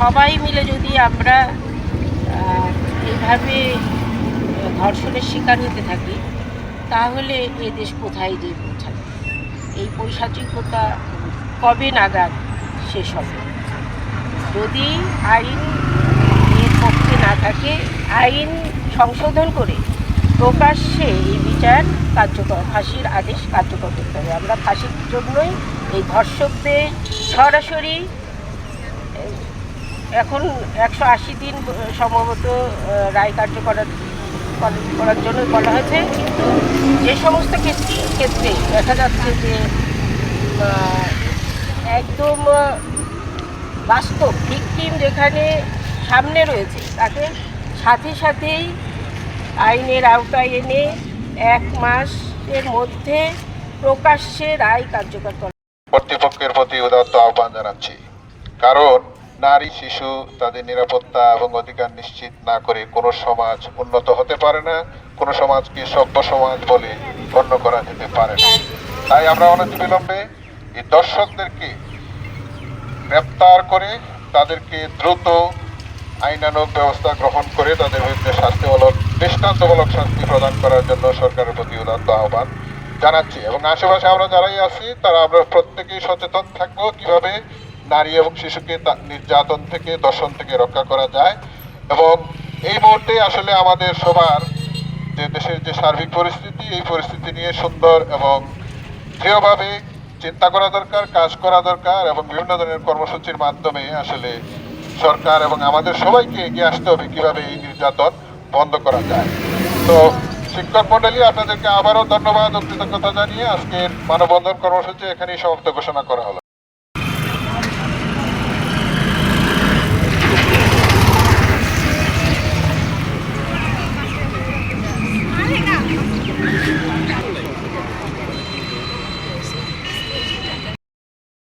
সবাই মিলে যদি আমরা এইভাবে ধর্ষণের শিকার হতে থাকি, তাহলে এ দেশ কোথায় গিয়ে পৌঁছাবে? এই পৈশাচিকতা কবে নাগাদ শেষ হবে? যদি আইন এর পক্ষে না থাকে, আইন সংশোধন করে প্রকাশ্যে এই বিচার কার্যকর, ফাঁসির আদেশ কার্যকর করতে হবে। আমরা ফাঁসির জন্যই এই ধর্ষকদের সরাসরি এখন একশো আশি দিন সম্ভবত রায় কার্য কর- করার জন্য বলা হয়েছে। কিন্তু যে সমস্ত ক্ষেত্রে ক্ষেত্রে দেখা যাচ্ছে যে একদম বাস্তব ভিকটিম যেখানে সামনে রয়েছে, তাকে সাথে সাথেই আইনের আওতায় এনে এক মাসের মধ্যে প্রকাশ্যে রায় কার্যকর করা কর্তৃপক্ষের প্রতি উদাত্ত আহ্বান জানাচ্ছি। কারণ নারী, শিশু তাদের নিরাপত্তা এবং অধিকার নিশ্চিত না করে কোনো সমাজ উন্নত হতে পারে না, কোনো সমাজকে সভ্য সমাজ বলে গণ্য করা যেতে পারে না। তাই আমরা অনতিবিলম্বে এই দর্শকদেরকে গ্রেপ্তার করে তাদেরকে দ্রুত আইনানুগ ব্যবস্থা গ্রহণ করে তাদের বিরুদ্ধে শাস্তিমূলক, দৃষ্টান্তমূলক শাস্তি প্রদান করার জন্য সরকারের প্রতি উদাত্ত আহ্বান জানাচ্ছি। এবং আশেপাশে আমরা যারাই আছি, তারা আমরা প্রত্যেকেই সচেতন নারী এবং শিশুকে নির্যাতন থেকে, দর্শন থেকে রক্ষা করা যায়। এবং এই মুহূর্তে আসলে আমাদের সবার যে দেশের যে সার্বিক পরিস্থিতি, এই পরিস্থিতি নিয়ে সুন্দর এবং দৃঢ়ভাবে চিন্তা করা দরকার, কাজ করা দরকার এবং বিভিন্ন ধরনের কর্মসূচির মাধ্যমে আসলে সরকার এবং আমাদের সবাইকে এগিয়ে আসতে হবে কীভাবে এই নির্যাতন বন্ধ করা যায়। তো শিক্ষক মন্ডলী, আপনাদেরকে আবারও ধন্যবাদ ও কৃতজ্ঞতা জানিয়ে আজকের মানববন্ধন কর্মসূচি এখানেই সমাপ্ত ঘোষণা করা হলো।